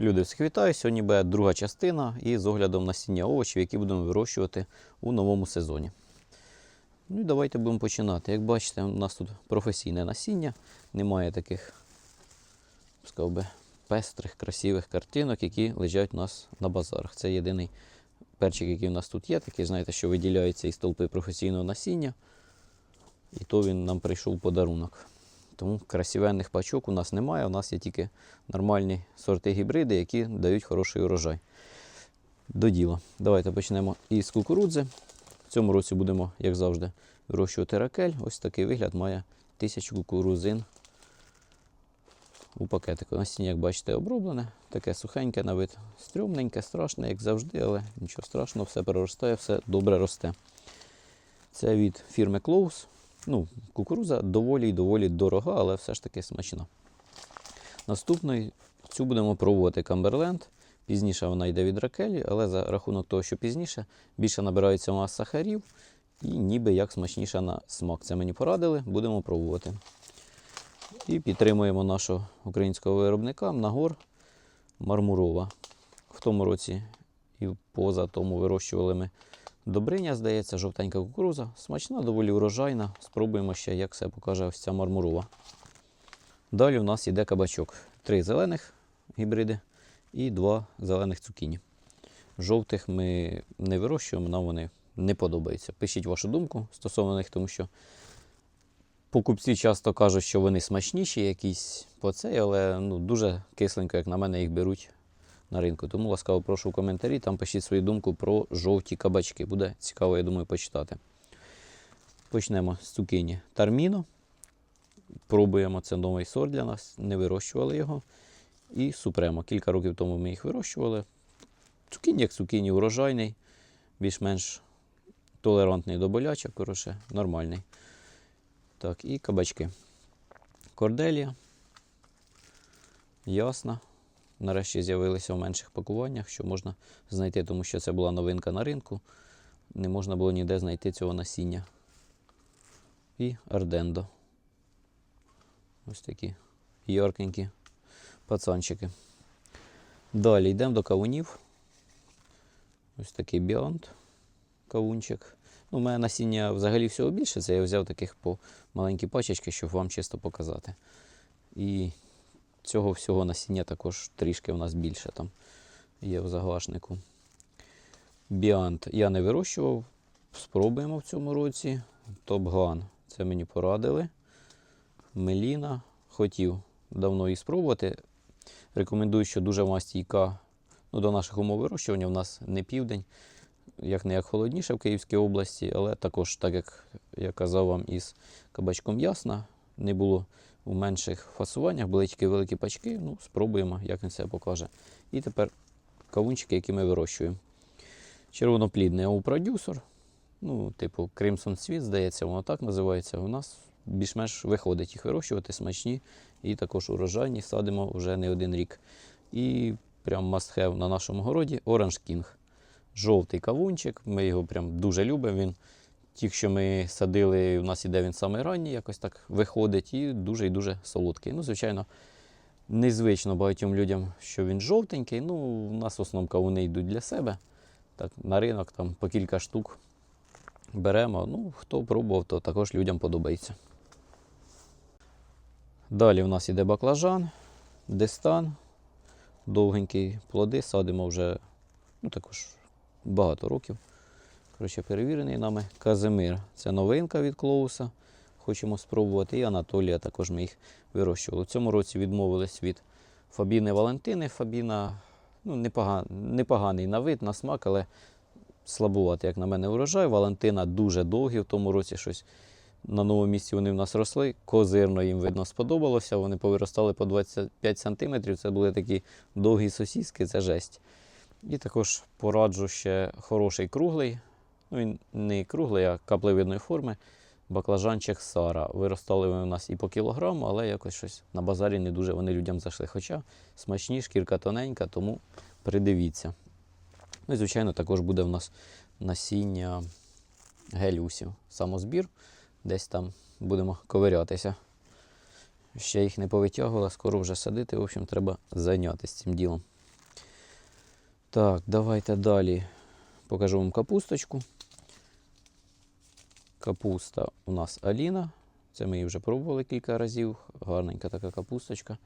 Люди, всіх вітаю. Сьогодні буде друга частина і з оглядом насіння овочів, які будемо вирощувати у новому сезоні. Ну і давайте будемо починати. Як бачите, у нас тут професійне насіння, немає таких, сказав би, пестрих, красивих картинок, які лежать у нас на базарах. Це єдиний перчик, який у нас тут є, такий, знаєте, що виділяється із толпи професійного насіння. І то він нам прийшов подарунок. Тому красивенних пачок у нас немає, у нас є тільки нормальні сорти гібриди, які дають хороший урожай. До діла. Давайте почнемо із кукурудзи. В цьому році будемо, як завжди, вирощувати ракель. Ось такий вигляд має тисячу кукурузин у пакетику. Насіння, як бачите, оброблене, таке сухеньке на вид, стрьомненьке, страшне, як завжди, але нічого страшного, все переростає, все добре росте. Це від фірми Клоус. Ну, кукуруза доволі і доволі дорога, але все ж таки смачна. Наступною цю будемо пробувати Камберленд. Пізніше вона йде від ракелі, але за рахунок того, що пізніше більше набирається маса сахарів і ніби як смачніша на смак. Це мені порадили, будемо пробувати. І підтримуємо нашого українського виробника Нагор Мармурова. В тому році і поза тому вирощували ми Добриня, здається, жовтенька кукуруза. Смачна, доволі урожайна. Спробуємо ще, як все покаже ось ця мармурова. Далі у нас йде кабачок. Три зелених гібриди і два зелених цукіні. Жовтих ми не вирощуємо, нам вони не подобаються. Пишіть вашу думку стосовно них, тому що покупці часто кажуть, що вони смачніші, якісь по цей, але ну, дуже кисленько, як на мене, їх беруть на ринку. Тому ласкаво прошу в коментарі, там пишіть свою думку про жовті кабачки. Буде цікаво, я думаю, почитати. Почнемо з цукіні Тарміно. Пробуємо, це новий сорт для нас, не вирощували його. І супремо. Кілька років тому ми їх вирощували. Цукіні, як цукіні, урожайний, більш-менш толерантний до болячок, коротше, нормальний. Так, і кабачки. Корделія. Ясна нарешті з'явилися в менших пакуваннях, що можна знайти, тому що це була новинка на ринку. Не можна було ніде знайти цього насіння. І ардендо. Ось такі яркенькі пацанчики. Далі йдемо до кавунів. Ось такий біант кавунчик. Ну, у мене насіння взагалі всього більше. Це я взяв таких по маленькі пачечки, щоб вам чисто показати. І цього всього насіння також трішки в нас більше там є в загашнику. Біант я не вирощував, спробуємо в цьому році. Топган це мені порадили. Меліна хотів давно її спробувати. Рекомендую, що дуже вона стійка ну, до наших умов вирощування. У нас не південь, як не як холодніше в Київській області, але також, так як я казав вам, із кабачком ясна, не було у менших фасуваннях, були тільки великі пачки. Ну, спробуємо, як він себе покаже. І тепер кавунчики, які ми вирощуємо. Червоноплідний ау-продюсер. Ну, типу, Crimson Sweet, здається, воно так називається. У нас більш-менш виходить їх вирощувати, смачні і також урожайні. Садимо вже не один рік. І прям must have на нашому городі Orange King. Жовтий кавунчик. Ми його прям дуже любимо. Він Ті, що ми садили, у нас іде він саме ранній, якось так виходить, і дуже і дуже солодкий. Ну, звичайно, незвично багатьом людям, що він жовтенький. Ну, у нас в основному кавуни йдуть для себе. Так, На ринок там по кілька штук беремо. Ну, хто пробував, то також людям подобається. Далі у нас іде баклажан, дистан, довгенькі плоди, садимо вже ну, також багато років. Коротше, перевірений нами Казимир. Це новинка від Клоуса. Хочемо спробувати. І Анатолія також ми їх вирощували. У цьому році відмовились від Фабіни Валентини. Фабіна ну, непоган, непоганий на вид, на смак, але слабувати, як на мене, урожай. Валентина дуже довгі. В тому році щось на новому місці вони в нас росли. Козирно їм видно сподобалося. Вони повиростали по 25 см. Це були такі довгі сосіски, це жесть. І також пораджу ще хороший круглий. Ну, він не круглий, а каплевидної форми. Баклажанчик Сара. Виростали вони у нас і по кілограму, але якось щось на базарі не дуже вони людям зайшли. Хоча смачні, шкірка тоненька, тому придивіться. Ну і, звичайно, також буде в нас насіння гелюсів. Самозбір. Десь там будемо ковирятися. Ще їх не повитягували, скоро вже садити. В общем, треба зайнятися цим ділом. Так, давайте далі покажу вам капусточку. Капуста у нас Аліна. Це ми її вже пробували кілька разів. Гарненька така капусточка.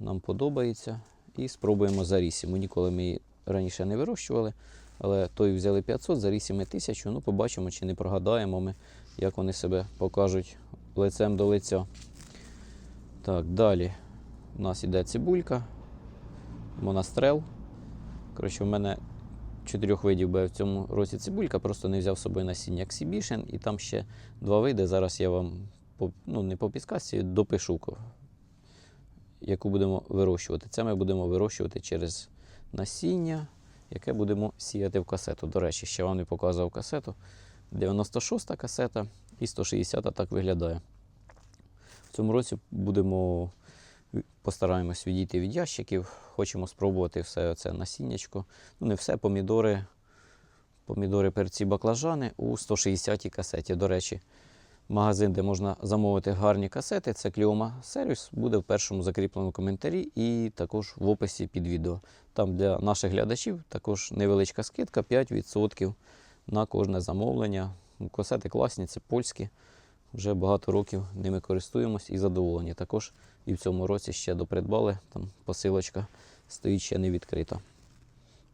Нам подобається. І спробуємо зарісі. Ми ніколи ми її раніше не вирощували, але той взяли 500, зарісі ми 1000. Ну, побачимо, чи не прогадаємо ми, як вони себе покажуть лицем до лиця. Так, далі у нас іде цибулька, монастрел. Коротше, в мене чотирьох видів буде в цьому році цибулька, просто не взяв з собою насіння Exhibition, і там ще два види. Зараз я вам ну, не по підсказці, допишу, яку будемо вирощувати. Це ми будемо вирощувати через насіння, яке будемо сіяти в касету. До речі, ще вам не показував касету. 96-та касета і 160 так виглядає. В цьому році будемо постараємось відійти від ящиків. Хочемо спробувати все це насіннячко. Ну, не все, помідори, помідори, перці, баклажани у 160-й касеті. До речі, магазин, де можна замовити гарні касети, це Кліома Сервіс, буде в першому закріпленому коментарі і також в описі під відео. Там для наших глядачів також невеличка скидка 5% на кожне замовлення. Касети класні, це польські. Вже багато років ними користуємось і задоволені. Також і в цьому році ще допридбали. Там посилочка стоїть ще не відкрита.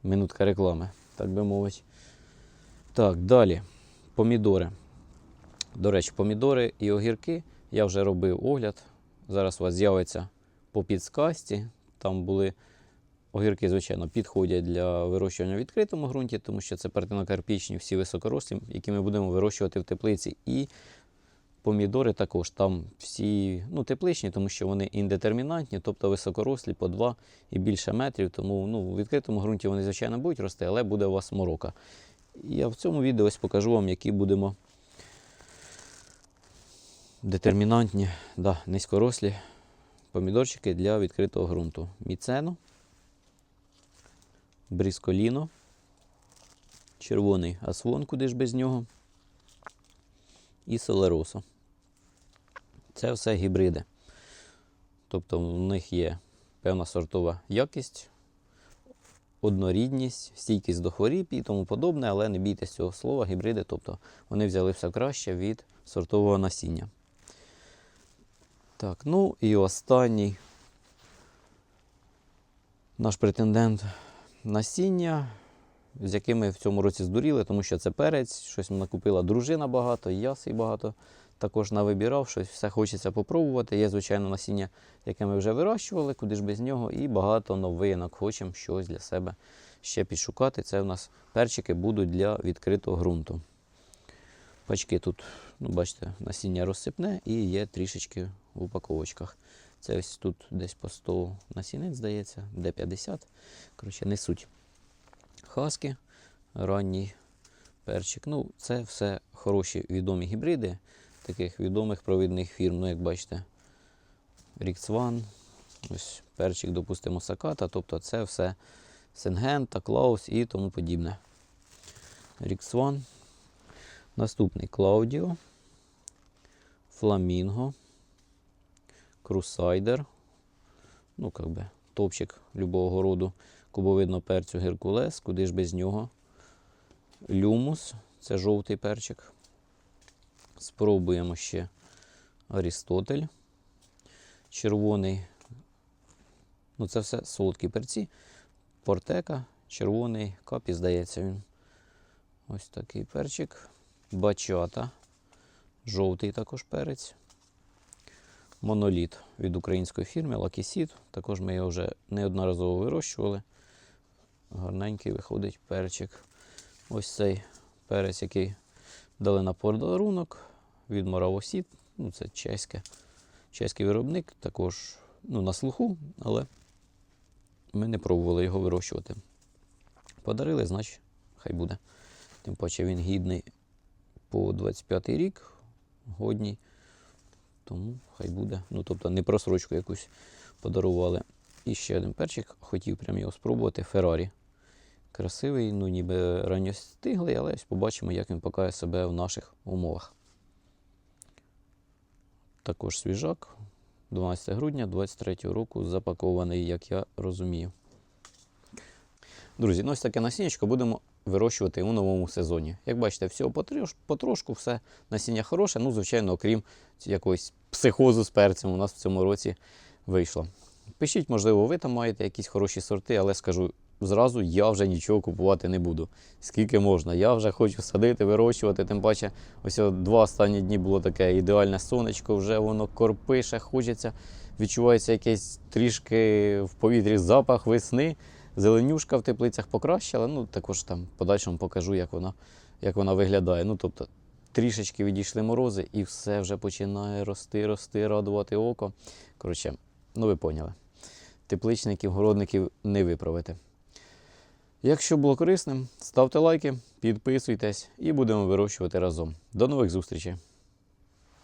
Минутка реклами, так би мовити. Так, далі. Помідори. До речі, помідори і огірки я вже робив огляд. Зараз у вас з'явиться по підсказці. Там були огірки, звичайно, підходять для вирощування в відкритому ґрунті, тому що це партинокарпічні, всі високорослі, які ми будемо вирощувати в теплиці. І помідори також там всі ну, тепличні, тому що вони індетермінантні, тобто високорослі по 2 і більше метрів. Тому ну, у відкритому ґрунті вони, звичайно, будуть рости, але буде у вас морока. Я в цьому відео ось покажу вам, які будемо детермінантні, да, низькорослі помідорчики для відкритого ґрунту. Міцено, брісколіно, червоний асвон, куди ж без нього, і солеросо. Це все гібриди. Тобто в них є певна сортова якість, однорідність, стійкість до хворіб і тому подобне, але не бійтесь цього слова, гібриди, тобто вони взяли все краще від сортового насіння. Так, ну і останній наш претендент насіння, з яким ми в цьому році здуріли, тому що це перець, щось накупила дружина багато, я багато також навибирав, щось все хочеться попробувати. Є, звичайно, насіння, яке ми вже вирощували, куди ж без нього, і багато новинок. Хочемо щось для себе ще підшукати. Це в нас перчики будуть для відкритого ґрунту. Пачки тут, ну, бачите, насіння розсипне і є трішечки в упаковочках. Це ось тут десь по 100 насінець, здається, де 50. Коротше, несуть хаски, ранній перчик. Ну, це все хороші відомі гібриди таких відомих провідних фірм. Ну, як бачите, Ріксван, ось перчик, допустимо, Саката. Тобто це все Сенгента, Клаус і тому подібне. Ріксван. Наступний Клаудіо, Фламінго, Крусайдер. Ну, как би, топчик любого роду кубовидного перцю Геркулес, куди ж без нього. Люмус, це жовтий перчик. Спробуємо ще Арістотель. Червоний. Ну, це все солодкі перці. Портека, червоний капі, здається, він. Ось такий перчик. Бачата. Жовтий також перець. Моноліт від української фірми Лакісіт. Також ми його вже неодноразово вирощували. Гарненький виходить перчик. Ось цей перець, який дали на подарунок від Моравосіт. Ну, це чеське, чеський виробник, також ну, на слуху, але ми не пробували його вирощувати. Подарили, значить, хай буде. Тим паче він гідний по 25 й рік, годній. Тому хай буде. Ну, тобто не просрочку якусь подарували. І ще один перчик, хотів прям його спробувати. Феррарі. Красивий, ну ніби ранньостиглий, але ось побачимо, як він покаже себе в наших умовах. Також свіжак. 12 грудня 23 року запакований, як я розумію. Друзі, ну ось таке насіннячко будемо вирощувати у новому сезоні. Як бачите, всього потрошку, все насіння хороше, ну, звичайно, окрім якогось психозу з перцем у нас в цьому році вийшло. Пишіть, можливо, ви там маєте якісь хороші сорти, але скажу зразу, я вже нічого купувати не буду. Скільки можна. Я вже хочу садити, вирощувати. Тим паче, ось два останні дні було таке ідеальне сонечко, вже воно корпише, хочеться. Відчувається якийсь трішки в повітрі запах весни. Зеленюшка в теплицях покращила. Ну, також там подальшому покажу, як вона, як вона виглядає. Ну, тобто, трішечки відійшли морози, і все вже починає рости, рости, радувати око. Коротше, ну ви поняли. Тепличників, городників не виправити. Якщо було корисним, ставте лайки, підписуйтесь і будемо вирощувати разом. До нових зустрічей!